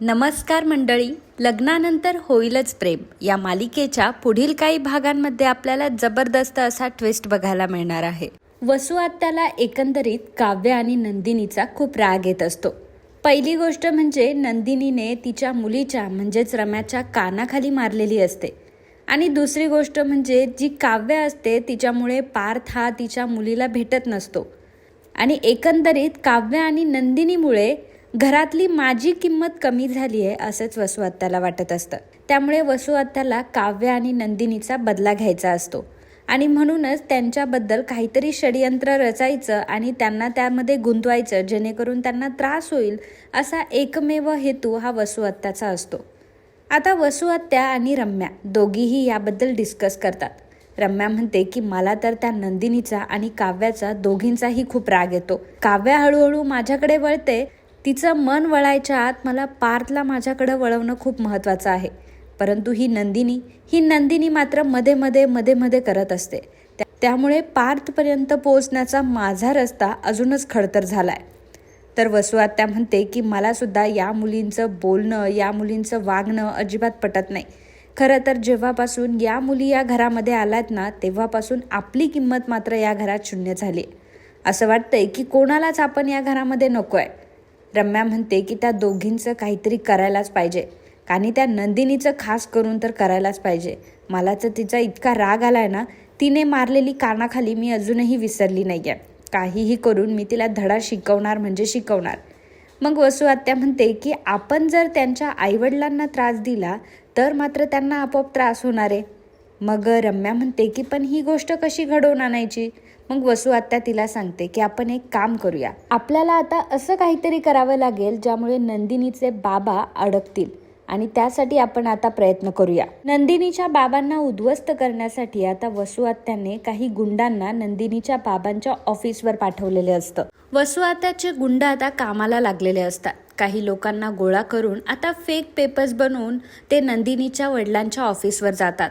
नमस्कार मंडळी लग्नानंतर होईलच प्रेम. या मालिकेच्या पुढील काही भागांमध्ये आपल्याला जबरदस्त असा ट्विस्ट बघायला मिळणार आहे. वसुआत्याला एकंदरीत काव्य आणि नंदिनीचा खूप राग येत असतो. पहिली गोष्ट म्हणजे नंदिनीने तिच्या मुलीच्या म्हणजेच रम्याच्या कानाखाली मारलेली असते. आणि दुसरी गोष्ट म्हणजे जी काव्य असते तिच्यामुळे पार्थ हा तिच्या मुलीला भेटत नसतो. आणि एकंदरीत काव्य आणि नंदिनीमुळे घरातली माझी किंमत कमी झाली आहे असंच वसुआत्याला वाटत असतं. त्यामुळे वसुआत्याला काव्य आणि नंदिनीचा बदला घ्यायचा असतो. आणि म्हणूनच त्यांच्याबद्दल काहीतरी षडयंत्र रचायचं आणि त्यांना त्यामध्ये गुंतवायचं जेणेकरून त्यांना त्रास होईल असा एकमेव हेतू हा वसुआत्याचा असतो. आता वसुआत्या आणि रम्या दोघीही याबद्दल डिस्कस करतात. रम्या म्हणते की मला तर त्या नंदिनीचा आणि काव्याचा दोघींचाही खूप राग येतो. काव्य हळूहळू माझ्याकडे वळते तिचं मन वळायच्या आत मला पार्थला माझ्याकडं वळवणं खूप महत्त्वाचं आहे. परंतु ही नंदिनी ही नंदिनी मात्रमध्ये मध्ये मध्ये मध्ये करत असते. त्यामुळे पार्थपर्यंत पोहोचण्याचा माझा रस्ता अजूनच खडतर झालाय. तर वसु त्या म्हणते की मला सुद्धा या मुलींचं बोलणं या मुलींचं वागणं अजिबात पटत नाही. खरं तर जेव्हापासून या मुली या घरामध्ये आल्यात ना तेव्हापासून आपली किंमत मात्र या घरात शून्य झाली. असं वाटतंय की कोणालाच आपण या घरामध्ये नको आहे रम्या म्हणते की त्या दोघींचं काहीतरी करायलाच पाहिजे. आणि त्या नंदिनीचं खास करून तर करायलाच पाहिजे. मला तर तिचा इतका राग आलाय ना तिने मारलेली कानाखाली मी अजूनही विसरली नाही आहे काहीही करून मी तिला धडा शिकवणार म्हणजे शिकवणार. मग वसुआत्या म्हणते की आपण जर त्यांच्या आईवडिलांना त्रास दिला तर मात्र त्यांना आपोआप त्रास होणार आहे. मग रम्या म्हणते की पण ही गोष्ट कशी घडवून आणायची? मग वसू आत्या तिला सांगते की आपण एक काम करूया. आपल्याला आता असं काहीतरी करावं लागेल ज्यामुळे नंदिनीचे बाबा अडकतील आणि त्यासाठी आपण आता प्रयत्न करूया. नंदिनीच्या बाबांना उद्ध्वस्त करण्यासाठी आता वसुआत्याने काही गुंडांना नंदिनीच्या बाबांच्या ऑफिसवर पाठवलेले असतं. वसुआत्याचे गुंड आता कामाला लागलेले असतात. काही लोकांना गोळा करून आता फेक पेपर्स बनवून ते नंदिनीच्या वडिलांच्या ऑफिसवर जातात.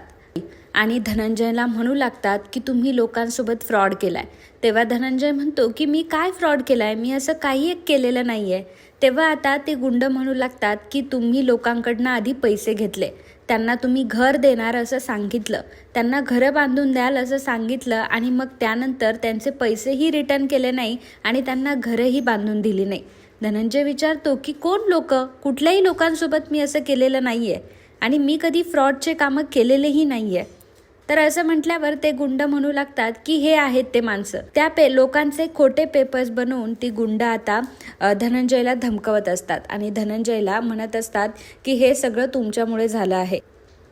आणि धनंजयला म्हणू लागतात की तुम्ही लोकांसोबत फ्रॉड केलाय. तेव्हा धनंजय म्हणतो की मी काय फ्रॉड केलाय? मी असं काही एक केलेलं नाही आहे तेव्हा आता ते गुंड म्हणू लागतात की तुम्ही लोकांकडनं आधी पैसे घेतले. त्यांना तुम्ही घर देणार असं सांगितलं. त्यांना घरं बांधून द्याल असं सांगितलं आणि मग त्यानंतर त्यांचे पैसेही रिटर्न केले नाही आणि त्यांना घरंही बांधून दिली नाही. धनंजय विचारतो की कोण लोक? कुठल्याही लोकांसोबत मी असं केलेलं नाही आहे आणि मी कधी फ्रॉडचे कामं केलेलेही नाही आहे तर असं म्हटल्यावर ते गुंड म्हणू लागतात की हे आहेत ते माणसं. त्या पे लोकांचे खोटे पेपर्स बनवून ती गुंड आता धनंजयला धमकवत असतात. आणि धनंजयला म्हणत असतात की हे सगळं तुमच्यामुळे झालं आहे.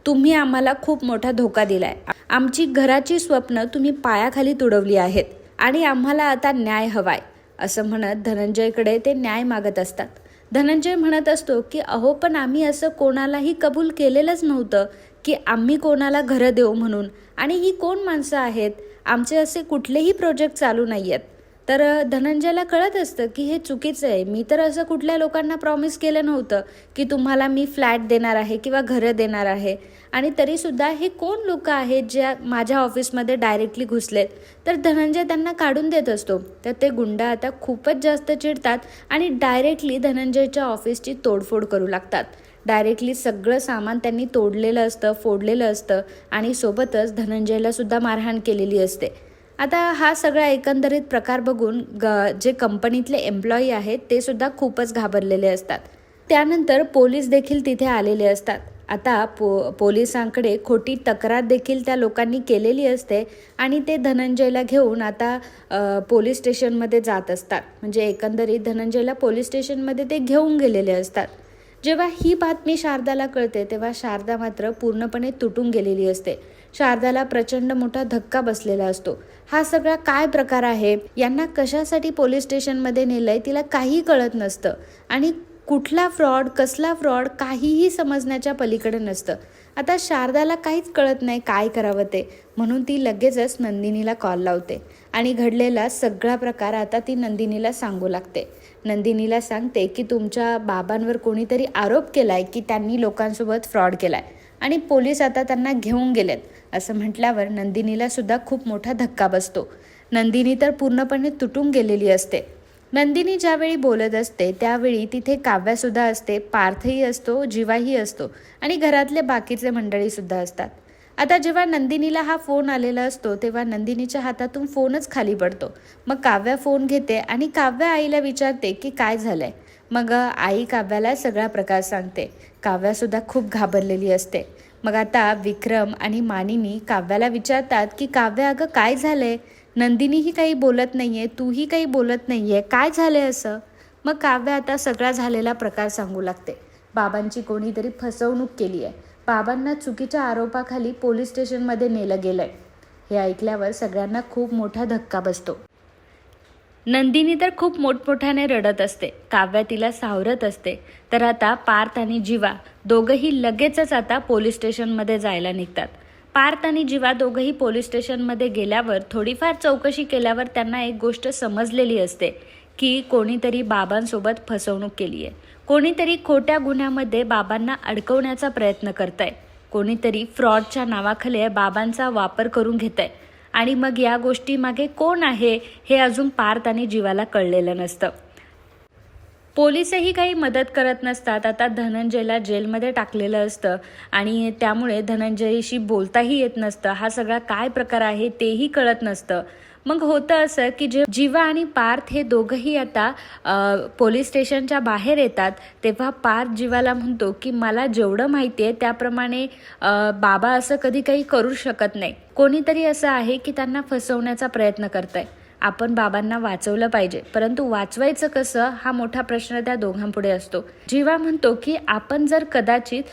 तुम्ही आम्हाला खूप मोठा धोका दिलाय. आमची घराची स्वप्न तुम्ही पायाखाली तुडवली आहेत. आणि आम्हाला आता न्याय हवाय असं म्हणत धनंजयकडे ते न्याय मागत असतात. धनंजय म्हणत असतो की अहो पण आम्ही असं कोणालाही कबूल केलेलंच नव्हतं. की आम्ही कोणाला घरं देऊ म्हणून. आणि ही कोण माणसं आहेत? आमचे असे कुठलेही प्रोजेक्ट चालू नाही आहेत तर धनंजयला कळत असतं की हे चुकीचं आहे. मी तर असं कुठल्या लोकांना प्रॉमिस केलं नव्हतं की तुम्हाला मी फ्लॅट देणार आहे किंवा घरं देणार आहे. आणि तरीसुद्धा हे कोण लोक आहेत ज्या माझ्या ऑफिसमध्ये डायरेक्टली घुसलेत? तर धनंजय त्यांना काढून देत असतो. तर ते गुंड आता खूपच जास्त चिडतात आणि डायरेक्टली धनंजयच्या ऑफिसची तोडफोड करू लागतात. डायरेक्टली सगळं सामान त्यांनी तोडलेलं असतं फोडलेलं असतं आणि सोबतच धनंजयला सुद्धा मारहाण केलेली असते. आता हा सगळा एकंदरीत प्रकार बघून ग जे कंपनीतले एम्प्लॉई आहेत ते सुद्धा खूपच घाबरलेले असतात. त्यानंतर पोलीस देखील तिथे आलेले असतात. आता पो पोलिसांकडे खोटी तक्रार देखील त्या लोकांनी केलेली असते आणि ते धनंजयला घेऊन आता पोलीस स्टेशनमध्ये जात असतात. म्हणजे एकंदरीत धनंजयला पोलीस स्टेशनमध्ये ते घेऊन गेलेले असतात. जेव्हा ही बातमी शारदाला कळते तेव्हा शारदा मात्र पूर्णपणे तुटून गेलेली असते. शारदाला प्रचंड मोठा धक्का बसलेला असतो. हा सगळा काय प्रकार आहे? यांना कशासाठी पोलीस स्टेशनमध्ये नेलंय तिला काही कळत नसतं. आणि कुठला फ्रॉड कसला फ्रॉड काहीही समजण्याच्या पलीकडे नसतं. आता शारदाला काहीच कळत नाही काय करावं ते. म्हणून ती लगेचच नंदिनीला कॉल लावते. आणि घडलेला सगळा प्रकार आता ती नंदिनीला सांगू लागते. नंदिनीला सांगते की तुमच्या बाबांवर कोणीतरी आरोप केलाय की त्यांनी लोकांसोबत फ्रॉड केलाय. आणि पोलीस आता त्यांना घेऊन गेलेत. असं म्हटल्यावर नंदिनीला सुद्धा खूप मोठा धक्का बसतो. नंदिनी तर पूर्णपणे तुटून गेलेली असते. नंदिनी ज्यावेळी बोलत असते त्यावेळी तिथे काव्यासुद्धा असते पार्थही असतो जीवाही असतो आणि घरातले बाकीचे मंडळीसुद्धा असतात. आता जेव्हा नंदिनीला हा फोन आलेला असतो तेव्हा नंदिनीच्या हातातून फोनच खाली पडतो. मग काव्या फोन घेते आणि काव्या आईला विचारते की काय झालंय? मग आई काव्याला सगळा प्रकार सांगते. काव्यासुद्धा खूप घाबरलेली असते. मग आता विक्रम आणि मानिनी काव्याला विचारतात की काव्या अगं काय झालंय? नंदिनीही काही बोलत नाही आहे तूही काही बोलत नाही आहे काय झालं आहे असं? मग काव्य आता सगळा झालेला प्रकार सांगू लागते. बाबांची कोणीतरी फसवणूक केली आहे बाबांना चुकीच्या आरोपाखाली पोलीस स्टेशनमध्ये नेलं गेलं आहे हे ऐकल्यावर सगळ्यांना खूप मोठा धक्का बसतो. नंदिनी तर खूप मोठमोठ्याने रडत असते. काव्या तिला सावरत असते. तर आता पार्थ आणि जीवा दोघंही लगेचच आता पोलीस स्टेशनमध्ये जायला निघतात. पार्थ आणि जीवा दोघंही पोलीस स्टेशनमध्ये गेल्यावर थोडीफार चौकशी केल्यावर त्यांना एक गोष्ट समजलेली असते की कोणीतरी बाबांसोबत फसवणूक केली आहे कोणीतरी खोट्या गुन्ह्यामध्ये बाबांना अडकवण्याचा प्रयत्न करत आहे कोणीतरी फ्रॉडच्या नावाखाली बाबांचा वापर करून घेत आहे आणि मग या गोष्टीमागे कोण आहे हे अजून पार्थ आणि जीवाला कळलेलं नसतं. पोलीसही काही मदत करत नसतात. आता धनंजयला जेलमध्ये टाकलेलं असतं आणि त्यामुळे धनंजयशी बोलताही येत नसतं. हा सगळा काय प्रकार आहे तेही कळत नसतं. मग होतं असं की जे जीवा आणि पार्थ हे दोघंही आता पोलीस स्टेशनच्या बाहेर येतात तेव्हा पार्थ जीवाला म्हणतो की मला जेवढं माहिती आहे त्याप्रमाणे बाबा असं कधी काही करू शकत नाही. कोणीतरी असं आहे की त्यांना फसवण्याचा प्रयत्न करत आहे आपण बाबांना वाचवलं पाहिजे. परंतु वाचवायचं कसं? हा मोठा प्रश्न त्या दोघांपुढे असतो. जीवा म्हणतो की आपण जर कदाचित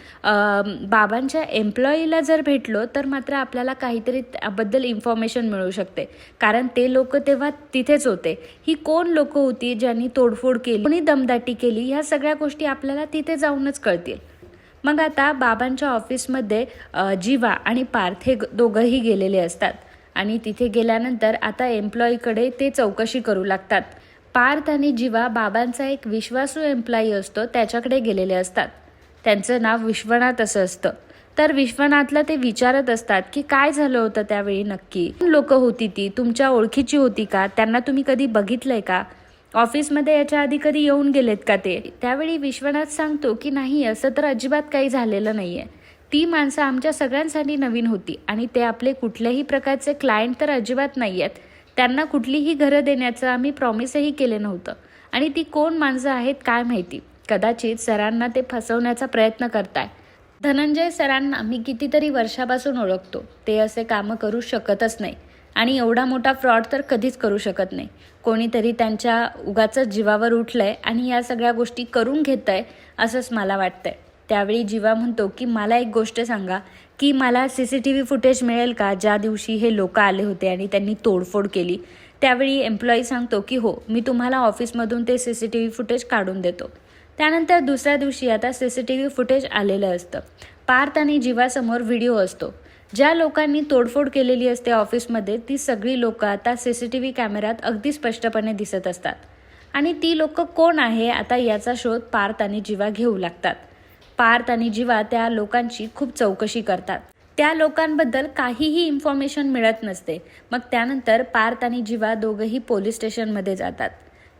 बाबांच्या एम्प्लॉईला जर भेटलो तर मात्र आपल्याला काहीतरी त्याबद्दल इन्फॉर्मेशन मिळू शकते. कारण ते लोक तेव्हा तिथेच होते. ही कोण लोक होती ज्यांनी तोडफोड केली कोणी दमदाटी केली ह्या सगळ्या गोष्टी आपल्याला तिथे जाऊनच कळतील. मग आता बाबांच्या ऑफिसमध्ये जीवा आणि पार्थ हे ग- दोघंही गेलेले असतात. आणि तिथे गेल्यानंतर आता एम्प्लॉईकडे ते चौकशी करू लागतात. पार्थ आणि जीवा बाबांचा एक विश्वासू एम्प्लॉई असतो त्याच्याकडे गेलेले असतात. त्यांचं नाव विश्वनाथ असं असतं. तर विश्वनाथला ते विचारत असतात की काय झालं होतं त्यावेळी नक्की? लोक होती ती? तुमच्या ओळखीची होती का? त्यांना तुम्ही कधी बघितलंय का? ऑफिसमध्ये याच्या आधी कधी येऊन गेलेत का ते? त्यावेळी विश्वनाथ सांगतो की नाही असं तर अजिबात काही झालेलं नाहीये. ती माणसं आमच्या सगळ्यांसाठी नवीन होती आणि ते आपले कुठल्याही प्रकारचे क्लायंट तर अजिबात नाही आहेत त्यांना कुठलीही घरं देण्याचं आम्ही प्रॉमिसही केलं नव्हतं. आणि ती कोण माणसं आहेत काय माहिती? कदाचित सरांना ते फसवण्याचा प्रयत्न करताय. धनंजय सरांना मी कितीतरी वर्षापासून ओळखतो. ते असे कामं करू शकतच नाही. आणि एवढा मोठा फ्रॉड तर कधीच करू शकत नाही. कोणीतरी त्यांच्या उगाच जीवावर उठलंय आणि या सगळ्या गोष्टी करून घेत आहे असंच मला वाटतंय. त्यावेळी जीवा म्हणतो की मला एक गोष्ट सांगा की मला C C T V footage मिळेल का? ज्या दिवशी हे लोक आले होते आणि त्यांनी तोडफोड केली. त्यावेळी एम्प्लॉई सांगतो की हो मी तुम्हाला ऑफिसमधून ते C C T V footage काढून देतो. त्यानंतर दुसऱ्या दिवशी आता C C T V footage आलेलं असतं. पार्थ आणि जीवासमोर व्हिडिओ असतो. ज्या लोकांनी तोडफोड केलेली असते ऑफिसमध्ये ती सगळी लोकं आता सी सी टी व्ही कॅमेऱ्यात अगदी स्पष्टपणे दिसत असतात. आणि ती लोकं कोण आहे? आता याचा शोध पार्थ आणि जीवा घेऊ लागतात. पार्थ आणि जीवा त्या लोकांची खूप चौकशी करतात. त्या लोकांबद्दल काहीही इन्फॉर्मेशन मिळत नसते. मग त्यानंतर पार्थ आणि जीवा दोघंही पोलीस स्टेशनमध्ये जातात.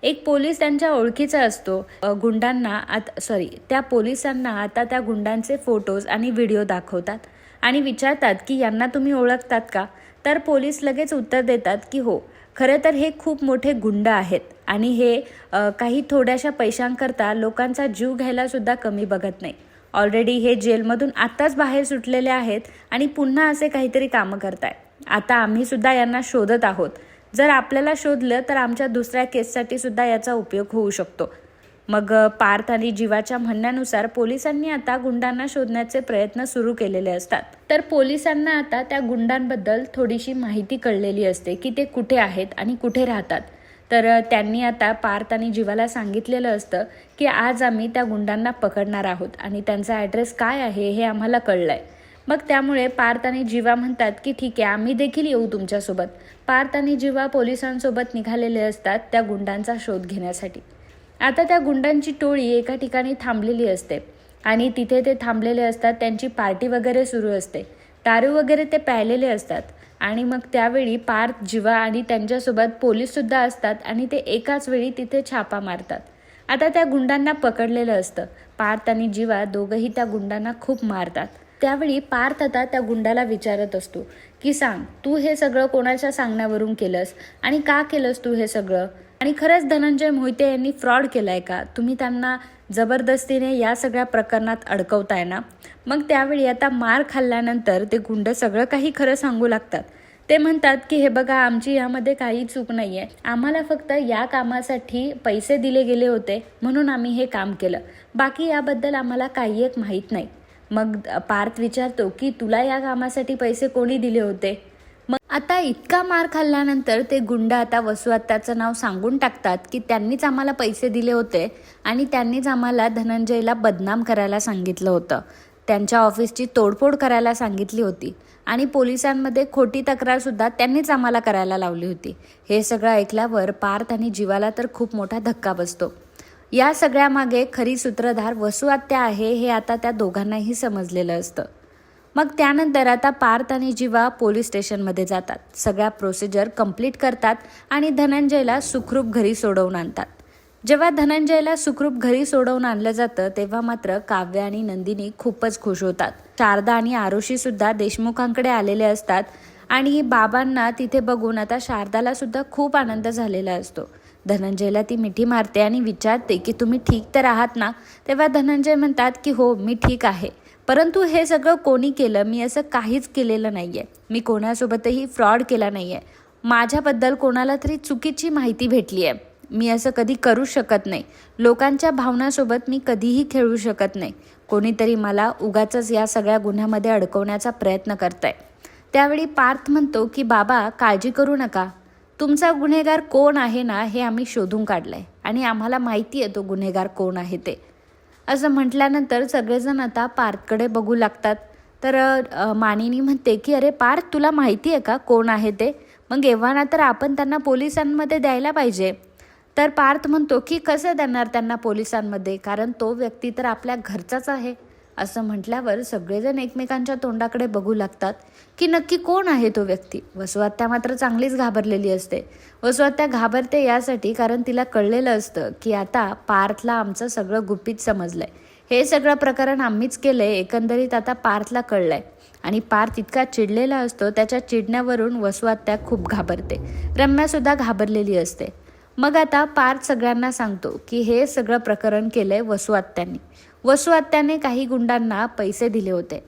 एक पोलीस त्यांच्या ओळखीचा असतो. गुंडांना आता सॉरी त्या पोलिसांना आता त्या गुंडांचे फोटोज आणि व्हिडिओ दाखवतात आणि विचारतात की यांना तुम्ही ओळखतात का? तर पोलीस लगेच उत्तर देतात की हो खरं तर हे खूप मोठे गुंड आहेत आणि हे काही थोड्याशा पैशांकरता लोकांचा जीव घ्यायला सुद्धा कमी बघत नाही. ऑलरेडी हे जेलमधून आत्ताच बाहेर सुटलेले आहेत आणि पुन्हा असे काहीतरी कामं करताय आता आम्ही सुद्धा यांना शोधत आहोत. जर आपल्याला शोधलं तर आमच्या दुसऱ्या केससाठी सुद्धा याचा उपयोग होऊ शकतो. मग पार्थ आणि जीवाच्या म्हणण्यानुसार पोलिसांनी आता गुंडांना शोधण्याचे प्रयत्न सुरू केलेले असतात. तर पोलिसांना आता त्या गुंडांबद्दल थोडीशी माहिती कळलेली असते की ते कुठे आहेत आणि कुठे राहतात. तर त्यांनी आता पार्थ आणि जीवाला सांगितलेलं असतं की आज आम्ही त्या गुंडांना पकडणार आहोत आणि त्यांचा ॲड्रेस काय आहे हे आम्हाला कळलं आहे मग त्यामुळे पार्थ आणि जीवा म्हणतात की ठीक आहे आम्ही देखील येऊ तुमच्यासोबत. पार्थ आणि जीवा पोलिसांसोबत निघालेले असतात त्या गुंडांचा शोध घेण्यासाठी. आता त्या गुंडांची टोळी एका ठिकाणी थांबलेली असते आणि तिथे ते थांबलेले असतात त्यांची पार्टी वगैरे सुरू असते. दारू वगैरे ते प्यायलेले असतात. आणि मग त्यावेळी पार्थ जीवा आणि त्यांच्यासोबत पोलीससुद्धा असतात आणि ते एकाच वेळी तिथे छापा मारतात. आता त्या गुंडांना पकडलेलं असतं. पार्थ आणि जीवा दोघंही त्या गुंडांना खूप मारतात. त्यावेळी पार्थ आता त्या गुंडाला विचारत असतो की सांग तू हे सगळं कोणाच्या सांगण्यावरून केलंस? आणि का केलंस तू हे सगळं? आणि खरंच धनंजय मोहिते यांनी फ्रॉड केलाय का? तुम्ही त्यांना जबरदस्तीने या सगळ्या प्रकरणात अडकवताय ना? मग त्यावेळी आता मार खाल्ल्यानंतर ते गुंड सगळं काही खरं सांगू लागतात. ते म्हणतात की हे बघा आमची यामध्ये काही चूक नाही आहे आम्हाला फक्त या कामासाठी पैसे दिले गेले होते म्हणून आम्ही हे काम केलं. बाकी याबद्दल आम्हाला काही एक माहीत नाही. मग पार्थ विचारतो की तुला या कामासाठी पैसे कोणी दिले होते? मग आता इतका मार खाल्ल्यानंतर ते गुंड आता वसुआत्याचं नाव सांगून टाकतात की त्यांनीच आम्हाला पैसे दिले होते आणि त्यांनीच आम्हाला धनंजयला बदनाम करायला सांगितलं होतं. त्यांच्या ऑफिसची तोडफोड करायला सांगितली होती आणि पोलिसांमध्ये खोटी तक्रारसुद्धा त्यांनीच आम्हाला करायला लावली होती. हे सगळं ऐकल्यावर पार्थ आणि जीवाला तर खूप मोठा धक्का बसतो. या सगळ्यामागे खरी सूत्रधार वसुआत्या आहे हे आता त्या दोघांनाही समजलेलं असतं. मग त्यानंतर आता पार्थ आणि जीवा पोलीस स्टेशनमध्ये जातात. सगळ्या प्रोसिजर कंप्लीट करतात आणि धनंजयला सुखरूप घरी सोडवून आणतात. जेव्हा धनंजयला सुखरूप घरी सोडवून आणलं जातं तेव्हा मात्र काव्य आणि नंदिनी खूपच खुश होतात. शारदा आणि आरुषी सुद्धा देशमुखांकडे आलेले असतात आणि बाबांना तिथे बघून आता शारदाला सुद्धा खूप आनंद झालेला असतो. धनंजयला ती मिठी मारते आणि विचारते की तुम्ही ठीक तर आहात ना? तेव्हा धनंजय म्हणतात की हो मी ठीक आहे. परंतु हे सगळं कोणी केलं? मी असं काहीच केलेलं नाही आहे मी कोणासोबतही फ्रॉड केला नाही आहे माझ्याबद्दल कोणाला तरी चुकीची माहिती भेटली आहे मी असं कधी करू शकत नाही. लोकांच्या भावनासोबत मी कधीही खेळू शकत नाही. कोणीतरी मला उगाच या सगळ्या गुन्ह्यामध्ये अडकवण्याचा प्रयत्न करताय. त्यावेळी पार्थ म्हणतो की बाबा काळजी करू नका. तुमचा गुन्हेगार कोण आहे ना हे आम्ही शोधून काढलंय. आणि आम्हाला माहिती आहे तो गुन्हेगार कोण आहे ते. असं म्हटल्यानंतर सगळेजण आता पार्थकडे बघू लागतात. तर मानिनी म्हणते की अरे पार्थ तुला माहिती आहे का कोण आहे ते? मग एव्हाना तर आपण त्यांना पोलिसांमध्ये द्यायला पाहिजे. तर पार्थ म्हणतो की कसं देणार त्यांना पोलिसांमध्ये? कारण तो व्यक्ती तर आपल्या घरचाच आहे. असं म्हटल्यावर सगळेजण एकमेकांच्या तोंडाकडे बघू लागतात की नक्की कोण आहे तो व्यक्ती. वसुआत्या मात्र चांगलीच घाबरलेली असते. वसुआत्या घाबरते यासाठी कारण तिला कळलेलं असतं की आता पार्थला आमचं सगळं गुपित समजलंय. हे सगळं प्रकरण आम्हीच केलंय एकंदरीत आता पार्थला कळलंय. आणि पार्थ इतका चिडलेला असतो त्याच्या चिडण्यावरून वसुआत्या खूप घाबरते. रम्यासुद्धा घाबरलेली असते. मग आता पार्थ सगळ्यांना सांगतो की हे सगळं प्रकरण केलंय वसुआत्यांनी. वसुआत्याने काही गुंडांना पैसे दिले होते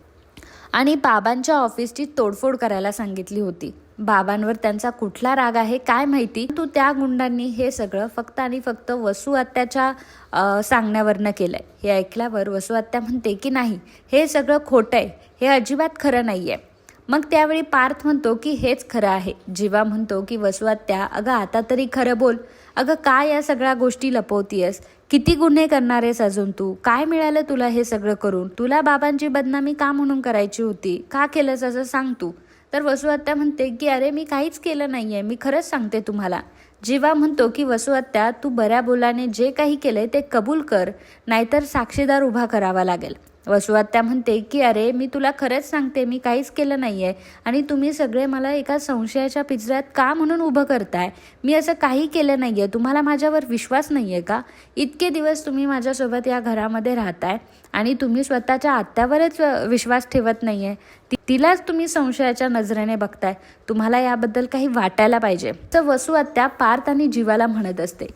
आणि बाबांच्या ऑफिसची तोडफोड करायला सांगितली होती. बाबांवर त्यांचा कुठला राग आहे काय माहिती? तू त्या गुंडांनी हे सगळं फक्त आणि फक्त वसुआत्याच्या सांगण्यावरनं केलंय. हे ऐकल्यावर वसुआत्या म्हणते की नाही हे सगळं खोटं आहे हे अजिबात खरं नाही आहे मग त्यावेळी पार्थ म्हणतो की हेच खरं आहे. जीवा म्हणतो की वसुआत्या अगं आता तरी खरं बोल. अगं काय या सगळ्या गोष्टी लपवतीयस? किती गुन्हे करणार आहेस अजून तू? काय मिळालं तुला हे सगळं करून? तुला बाबांची बदनामी का म्हणून करायची होती? का केलंस असं सांग तू. तर वसुआत्या म्हणते की अरे मी काहीच केलं नाहीये. मी खरंच सांगते तुम्हाला. जीवा म्हणतो की वसुआत्या तू बऱ्या बोलाने जे काही केलंय ते कबूल कर. नाहीतर साक्षीदार उभा करावा लागेल. वसुआत्या म्हणते की अरे मी तुला खरंच सांगते मी काहीच केलं नाही आहे आणि तुम्ही सगळे मला एका संशयाच्या पिंजऱ्यात का म्हणून उभं करताय? मी असं काही केलं नाहीये. तुम्हाला माझ्यावर विश्वास नाहीये का? इतके दिवस तुम्ही माझ्यासोबत या घरामध्ये राहताय आणि तुम्ही स्वतःच्या आत्यावरच विश्वास ठेवत नाही आहे तिलाच तुम्ही संशयाच्या नजरेने बघताय. तुम्हाला याबद्दल काही वाटायला पाहिजे. तर वसुआत्या पार्थ आणि जीवाला म्हणत असते.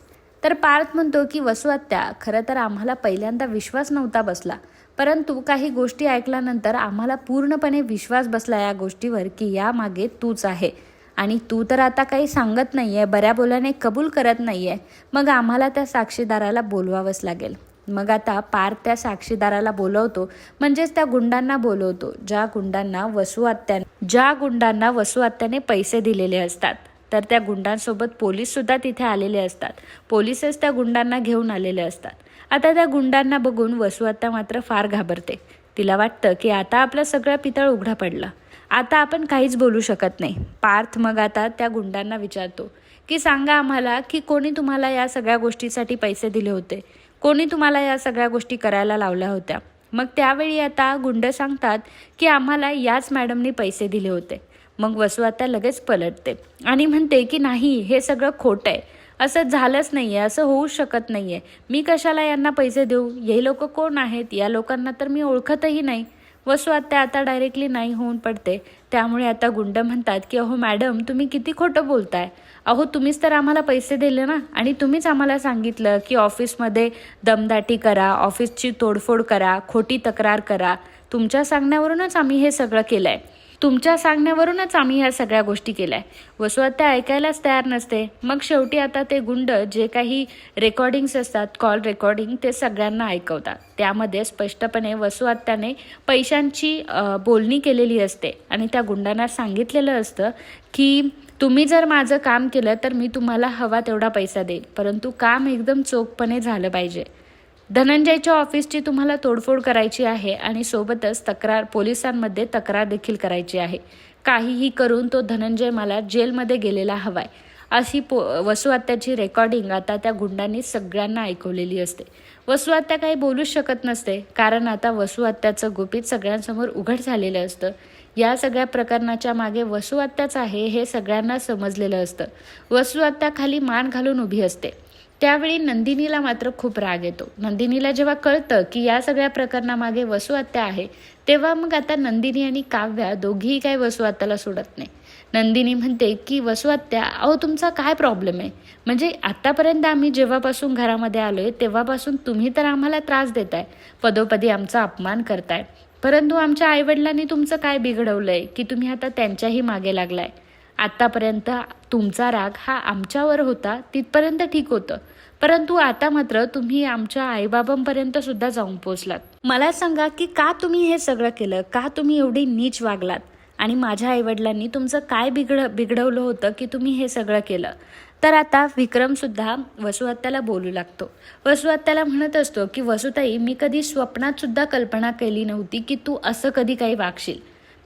तर पार्थ म्हणतो की वसुआत्या खरं तर आम्हाला पहिल्यांदा विश्वास नव्हता बसला. परंतु काही गोष्टी ऐकल्यानंतर आम्हाला पूर्णपणे विश्वास बसला या गोष्टीवर की यामागे तूच आहे. आणि तू तर आता काही सांगत नाही आहे बऱ्या बोलाने कबूल करत नाही आहे मग आम्हाला त्या साक्षीदाराला बोलवावंच लागेल. मग आता पार्थ त्या साक्षीदाराला बोलवतो म्हणजेच त्या गुंडांना बोलवतो ज्या गुंडांना वसुआत्याने ज्या गुंडांना वसुआत्याने पैसे दिलेले असतात. तर त्या गुंडांसोबत पोलीससुद्धा तिथे आलेले असतात. पोलीसच त्या गुंडांना घेऊन आलेले असतात. आता त्या गुंडांना बघून वसुआत्या मात्र फार घाबरते. तिला वाटतं की आता आपलं सगळं पितळ उघडा पडला. आता आपण काहीच बोलू शकत नाही. पार्थ मग आता त्या गुंडांना विचारतो की सांगा आम्हाला की कोणी तुम्हाला या सगळ्या गोष्टीसाठी पैसे दिले होते? कोणी तुम्हाला या सगळ्या गोष्टी करायला लावल्या होत्या? मग त्यावेळी आता गुंड सांगतात की आम्हाला याच मॅडमनी पैसे दिले होते. मग वसू आता लगेच पलटते आणि म्हणते की नाही हे सगळं खोटं आहे. असं झालंच नाही आहे असं होऊ शकत नाही आहे मी कशाला यांना पैसे देऊ? हे लोक कोण आहेत? या लोकांना तर मी ओळखतही नाही. वसू आत्या आता डायरेक्टली नाही होऊन पडते. त्यामुळे आता गुंड म्हणतात की अहो मॅडम तुम्ही किती खोटं बोलताय? अहो तुम्हीच तर आम्हाला पैसे दिले ना? आणि तुम्हीच आम्हाला सांगितलं की ऑफिसमध्ये दमदाटी करा ऑफिसची तोडफोड करा खोटी तक्रार करा. तुमच्या सांगण्यावरूनच आम्ही हे सगळं केलं आहे तुमच्या सांगण्यावरूनच आम्ही ह्या सगळ्या गोष्टी केल्या. वसुआत त्या ऐकायलाच तयार नसते. मग शेवटी आता ते गुंड जे काही रेकॉर्डिंग्स असतात कॉल रेकॉर्डिंग ते सगळ्यांना ऐकवतात. त्यामध्ये स्पष्टपणे वसुआत्याने पैशांची बोलणी केलेली असते आणि त्या गुंडांना सांगितलेलं असतं की तुम्ही जर माझं काम केलं तर मी तुम्हाला हवा तेवढा पैसा देईल. परंतु काम एकदम चोखपणे झालं पाहिजे. धनंजयच्या ऑफिसची तुम्हाला तोडफोड करायची आहे आणि सोबतच तक्रार पोलिसांमध्ये तक्रार देखील करायची आहे. काहीही करून तो धनंजय मला जेलमध्ये गेलेला हवाय. अशी पो वसुआत्याची रेकॉर्डिंग आता त्या गुंडांनी सगळ्यांना ऐकवलेली असते. वसुआत्या काही बोलूच शकत नसते कारण आता वसुआत्याचं गुपित सगळ्यांसमोर उघड झालेलं असतं. या सगळ्या प्रकरणाच्या मागे वसुआत्याच आहे हे सगळ्यांना समजलेलं असतं. वसुआत्या खाली मान घालून उभी असते. त्यावेळी नंदिनीला मात्र खूप राग येतो. नंदिनीला जेव्हा कळतं की या सगळ्या प्रकरणामागे वसुआत्या आहे तेव्हा मग आता नंदिनी आणि काव्या दोघीही काय वसुहत्याला सोडत नाही. नंदिनी म्हणते की वसुआत्या अहो तुमचा काय प्रॉब्लेम आहे? म्हणजे आतापर्यंत आम्ही जेव्हापासून घरामध्ये आलो आहे तेव्हापासून तुम्ही तर आम्हाला त्रास देताय. पदोपदी आमचा अपमान करताय. परंतु आमच्या आईवडिलांनी तुमचं काय बिघडवलंय की तुम्ही आता त्यांच्याही मागे लागलाय? आत्तापर्यंत तुमचा राग हा आमच्यावर होता तिथपर्यंत ठीक होतं. परंतु आता मात्र तुम्ही आमच्या आईबाबांपर्यंत सुद्धा जाऊन पोचलात मला सांगा की का तुम्ही हे सगळं केलं? का तुम्ही एवढी नीच वागलात? आणि माझ्या आईवडिलांनी तुमचं काय बिघड बिघडवलं होतं की तुम्ही हे सगळं केलं? तर आता विक्रमसुद्धा वसुहत्याला बोलू लागतो. वसुहत्याला म्हणत असतो की वसुताई मी कधी स्वप्नातसुद्धा कल्पना केली नव्हती की तू असं कधी काही वागशील.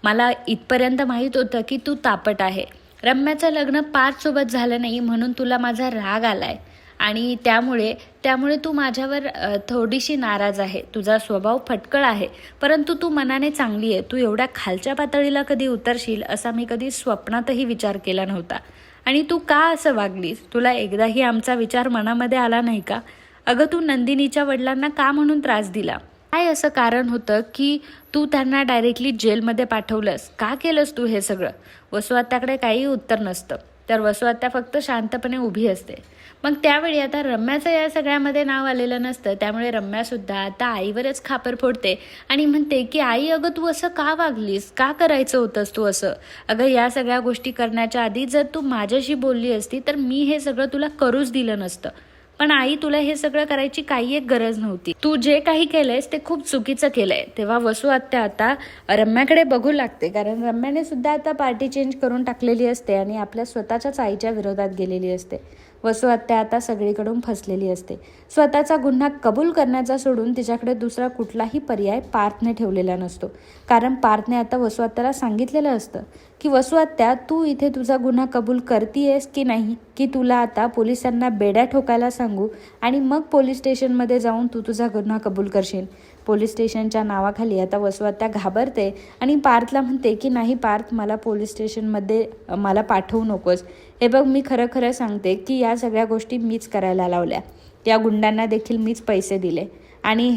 मला इथपर्यंत माहीत होतं की तू तापट आहे. रम्याचं लग्न पाच सोबत झालं नाही म्हणून तुला माझा राग आलाय. आणि त्यामुळे त्यामुळे तू माझ्यावर थोडीशी नाराज आहे. तुझा स्वभाव फटकळ आहे. परंतु तू मनाने चांगली आहे. तू एवढ्या खालच्या पातळीला कधी उतरशील असा मी कधी स्वप्नातही विचार केला नव्हता. आणि तू का असं वागलीस? तुला एकदाही आमचा विचार मनामध्ये आला नाही का? अगं तू नंदिनीच्या वडिलांना का म्हणून त्रास दिला? काय असं कारण होतं की तू त्यांना डायरेक्टली जेलमध्ये पाठवलंस? का केलंस तू हे सगळं? वसुआत्याकडे काही उत्तर नसतं. तर वसुआत्या फक्त शांतपणे उभी असते. मग त्यावेळी आता रम्याचं या सगळ्यामध्ये नाव आलेलं नसतं. त्यामुळे रम्यासुद्धा आता आईवरच खापर फोडते आणि म्हणते की आई अगं तू असं का वागलीस? का करायचं होतंस तू असं? अगं या सगळ्या गोष्टी करण्याच्या आधी जर तू माझ्याशी बोलली असती तर मी हे सगळं तुला करूच दिलं नसतं. पण आई तुला हे सगळं करायची काही एक गरज नव्हती. तू जे काही केलंयस ते खूप चुकीचं केलंय. तेव्हा वसू आत्या आता रम्याकडे बघू लागते. कारण रम्याने सुद्धा आता पार्टी चेंज करून टाकलेली असते आणि आपल्या स्वतःच्याच आईच्या विरोधात गेलेली असते. वसू आता सगळीकडून फसलेली असते. स्वतःचा गुन्हा कबूल करण्याचा सोडून तिच्याकडे दुसरा कुठलाही पर्याय पार्थने ठेवलेला नसतो. कारण पार्थने आता वसुआत्याला सांगितलेलं असतं की वसुआत्या तू इथे तुझा गुन्हा कबूल करतीयस की नाही? की तुला आता पोलिसांना बेड्या ठोकायला सांगू आणि मग पोलीस स्टेशनमध्ये जाऊन तू तुझा गुन्हा कबूल करशील? पोलीस स्टेशनच्या नावाखाली आता वसुआत्या घाबरते आणि पार्थला म्हणते की नाही पार्थ मला पोलीस स्टेशनमध्ये मला पाठवू नकोस. हे बघ मी खरं खरं सांगते की या सगळ्या गोष्टी मीच करायला लावल्या. या गुंडांना देखील मीच पैसे दिले. आणि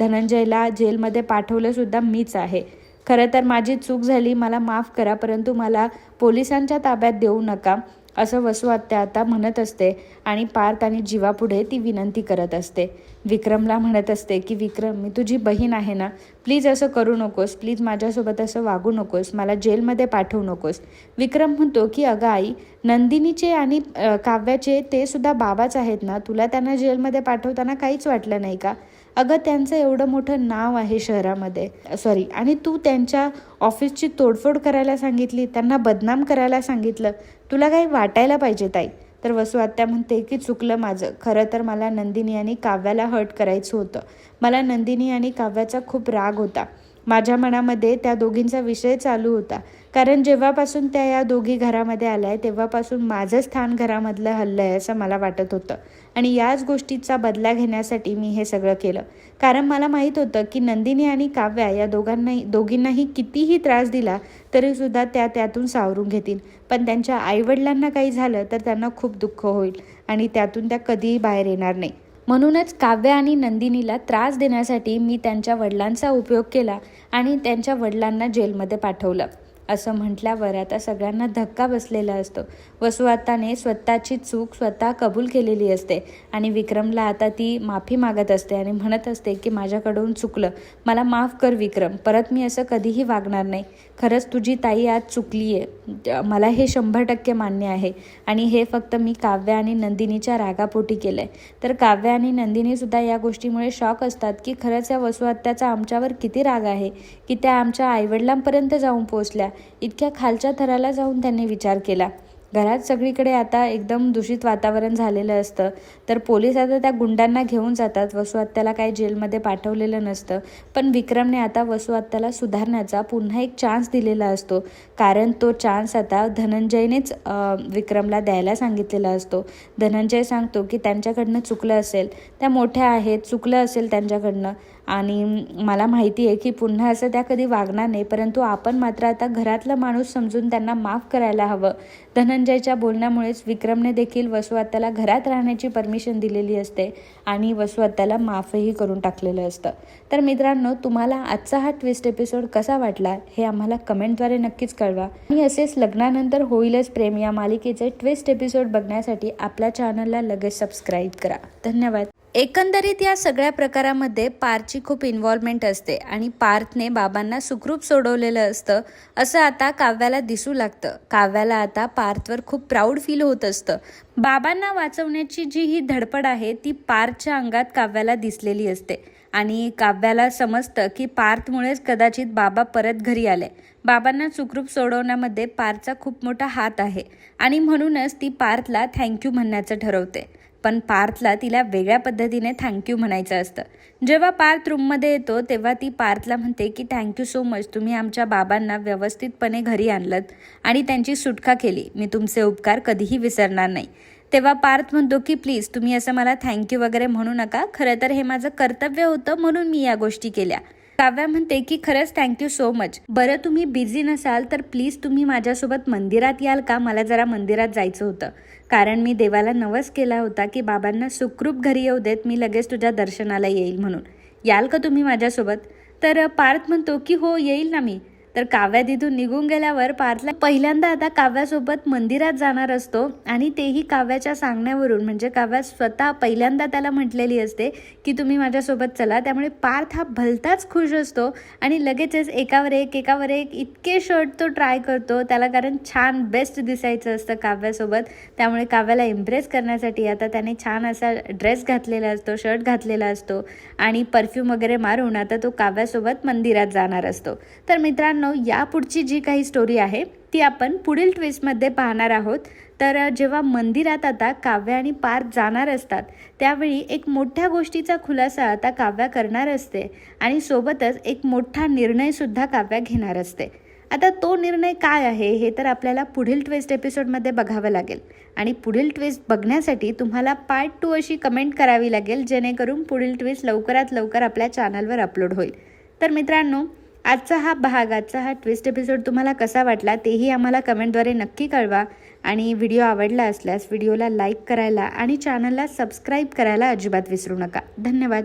धनंजयला जेलमध्ये पाठवलंसुद्धा मीच आहे. खरं तर माझी चूक झाली मला माफ करा परंतु मला पोलिसांच्या ताब्यात देऊ नका. असं वसू आत्या आता म्हणत असते आणि पार्थ आणि जीवापुढे ती विनंती करत असते. विक्रमला म्हणत असते की विक्रम मी तुझी बहीण आहे ना? प्लीज असं करू नकोस. प्लीज माझ्यासोबत असं वागू नकोस. मला जेलमध्ये पाठवू नकोस. विक्रम म्हणतो की अगं आई नंदिनीचे आणि काव्याचे ते सुद्धा बाबाच आहेत ना? तुला त्यांना जेलमध्ये पाठवताना काहीच वाटलं नाही का? अगं त्यांचं एवढं मोठं नाव आहे शहरामध्ये. सॉरी आणि तू त्यांच्या ऑफिसची तोडफोड करायला सांगितली त्यांना बदनाम करायला सांगितलं तुला काही वाटायला पाहिजे ताई. तर वसू आत्या म्हणते की चुकलं माझं. खरं तर मला नंदिनी आणि काव्याला हर्ट करायचं होतं. मला नंदिनी आणि काव्याचा खूप राग होता. माझ्या मनामध्ये त्या दोघींचा विषय चालू होता. कारण जेव्हापासून त्या या दोघी घरामध्ये आल्या आहे तेव्हापासून माझं स्थान घरामधलं हल्लं आहे असं मला वाटत होतं. आणि याच गोष्टीचा बदला घेण्यासाठी मी हे सगळं केलं. कारण मला माहीत होतं की नंदिनी आणि काव्या या दोघांनाही दोघींनाही कितीही त्रास दिला तरीसुद्धा त्या त्यातून सावरून घेतील. पण त्यांच्या आईवडिलांना काही झालं तर त्यांना खूप दुःख होईल आणि त्यातून त्या कधीही बाहेर येणार नाही. म्हणूनच काव्य आणि नंदिनीला त्रास देण्यासाठी मी त्यांच्या वडिलांचा उपयोग केला आणि त्यांच्या वडिलांना जेलमध्ये पाठवलं. असं म्हटल्यावर आता सगळ्यांना धक्का बसलेला असतो. वसुआताने स्वतःची चूक स्वतः कबूल केलेली असते आणि विक्रमला आता ती माफी मागत असते आणि म्हणत असते की माझ्याकडून चुकलं. मला माफ कर विक्रम परत मी असं कधीही वागणार नाही. खरंच तुझी ताई आज चुकली आहे मला हे शंभर टक्के मान्य आहे आणि हे फक्त मी काव्य आणि नंदिनीच्या रागापोटी केलं आहे तर काव्य आणि नंदिनीसुद्धा या गोष्टीमुळे शॉक असतात की खरंच या वसुआत्याचा आमच्यावर किती राग आहे की त्या आमच्या आईवडिलांपर्यंत जाऊन पोचल्या इतक्या खालच्या थराला जाऊन त्यांनी विचार केला. घरात सगळीकडे आता एकदम दूषित वातावरण झालेलं असतं. तर पोलीस आता त्या गुंडांना घेऊन जातात. वसुआत्याला काही जेलमध्ये पाठवलेलं नसतं. पण विक्रमने आता वसुआत्याला सुधारण्याचा पुन्हा एक चान्स दिलेला असतो. कारण तो चान्स आता धनंजयनेच विक्रमला द्यायला सांगितलेला असतो. धनंजय सांगतो की त्यांच्याकडनं चुकलं असेल. त्या मोठ्या आहेत. चुकलं असेल त्यांच्याकडनं. आणि मला माहिती आहे की पुन्हा असं त्या कधी वागणार नाही परंतु आपण मात्र आता घरातला माणूस समजून त्यांना माफ करायला हवं. धनंजयच्या बोलण्यामुळेच विक्रमने देखील वसुहत्याला घरात राहण्याची परमिशन दिलेली असते आणि वसुहत्याला माफही करून टाकलेलं असतं. तर मित्रांनो तुम्हाला आजचा हा ट्विस्ट एपिसोड कसा वाटला हे आम्हाला कमेंटद्वारे नक्कीच कळवा. आणि असेच लग्नानंतर होईलच प्रेम या मालिकेचे ट्विस्ट एपिसोड बघण्यासाठी आपल्या चॅनलला लगेच सबस्क्राईब करा. धन्यवाद. एकंदरीत या सगळ्या प्रकारामध्ये पारची खूप इन्व्हॉल्वमेंट असते आणि पार्थने बाबांना सुखरूप सोडवलेलं असतं असं आता काव्याला दिसू लागतं. काव्याला आता पार्थवर खूप प्राऊड फील होत असतं. बाबांना वाचवण्याची जी ही धडपड आहे ती पार्थच्या अंगात काव्याला दिसलेली असते. आणि काव्याला समजतं की पार्थमुळेच कदाचित बाबा परत घरी आले. बाबांना सुखरूप सोडवण्यामध्ये पार्थचा खूप मोठा हात आहे. आणि म्हणूनच ती पार्थला थँक्यू म्हणण्याचं ठरवते. पण पार्थला तिला वेगळ्या पद्धतीने थँक्यू म्हणायचं असतं. जेव्हा पार्थ रूममध्ये येतो तेव्हा ती पार्थला म्हणते की थँक्यू सो मच तुम्ही आमच्या बाबांना व्यवस्थितपणे घरी आणलं आणि त्यांची सुटका केली. मी तुमचे उपकार कधीही विसरणार नाही. तेव्हा पार्थ म्हणतो की प्लीज तुम्ही असं मला थँक्यू वगैरे म्हणू नका. खरं तर हे माझं कर्तव्य होतं म्हणून मी या गोष्टी केल्या. काव्या म्हणते की खरंच थँक्यू सो मच बरं तुम्ही बिझी नसाल तर प्लीज तुम्ही माझ्यासोबत मंदिरात याल का? मला जरा मंदिरात जायचं होतं. कारण मी देवाला नवस केला होता की बाबांना सुखरूप घरी येऊ देत मी लगेच तुझ्या दर्शनाला येईल म्हणून. याल का तुम्ही माझ्यासोबत? तर पार्थ म्हणतो की हो येईल ना मी. तर काव्या तिथून निघून गेल्यावर पार्थला पहिल्यांदा आता काव्यासोबत मंदिरात जाणार असतो आणि तेही काव्याच्या सांगण्यावरून. म्हणजे काव्या स्वतः पहिल्यांदा त्याला म्हटलेली असते की तुम्ही माझ्यासोबत चला. त्यामुळे पार्थ हा भलताच खुश असतो आणि लगेचच एकावर एक एकावर एक इतके शर्ट तो ट्राय करतो. त्याला कारण छान बेस्ट दिसायचं असतं काव्यासोबत. त्यामुळे काव्याला इम्प्रेस करण्यासाठी आता त्याने छान असा ड्रेस घातलेला असतो शर्ट घातलेला असतो आणि परफ्यूम वगैरे मारून आता तो काव्यासोबत मंदिरात जाणार असतो. तर मित्रांनो मित्रांनो यापुढची जी काही स्टोरी आहे ती आपण पुढील ट्विस्टमध्ये पाहणार आहोत. तर जेव्हा मंदिरात आता काव्या आणि पार्थ जाणार असतात त्यावेळी एक मोठ्या गोष्टीचा खुलासा आता काव्या करणार असते आणि सोबतच एक मोठा निर्णयसुद्धा काव्या घेणार असते. आता तो निर्णय काय आहे हे तर आपल्याला पुढील ट्विस्ट एपिसोडमध्ये बघावं लागेल. आणि पुढील ट्विस्ट बघण्यासाठी तुम्हाला पार्ट टू अशी कमेंट करावी लागेल जेणेकरून पुढील ट्विस्ट लवकरात लवकर आपल्या चॅनलवर अपलोड होईल. तर मित्रांनो आजचा हा भाग आजचा हा ट्विस्ट एपिसोड तुम्हाला कसा वाटला तेही आम्हाला कमेंटद्वारे नक्की कळवा. आणि व्हिडिओ आवडला असल्यास व्हिडिओला लाईक करायला आणि चॅनलला सबस्क्राईब करायला अजिबात विसरू नका. धन्यवाद.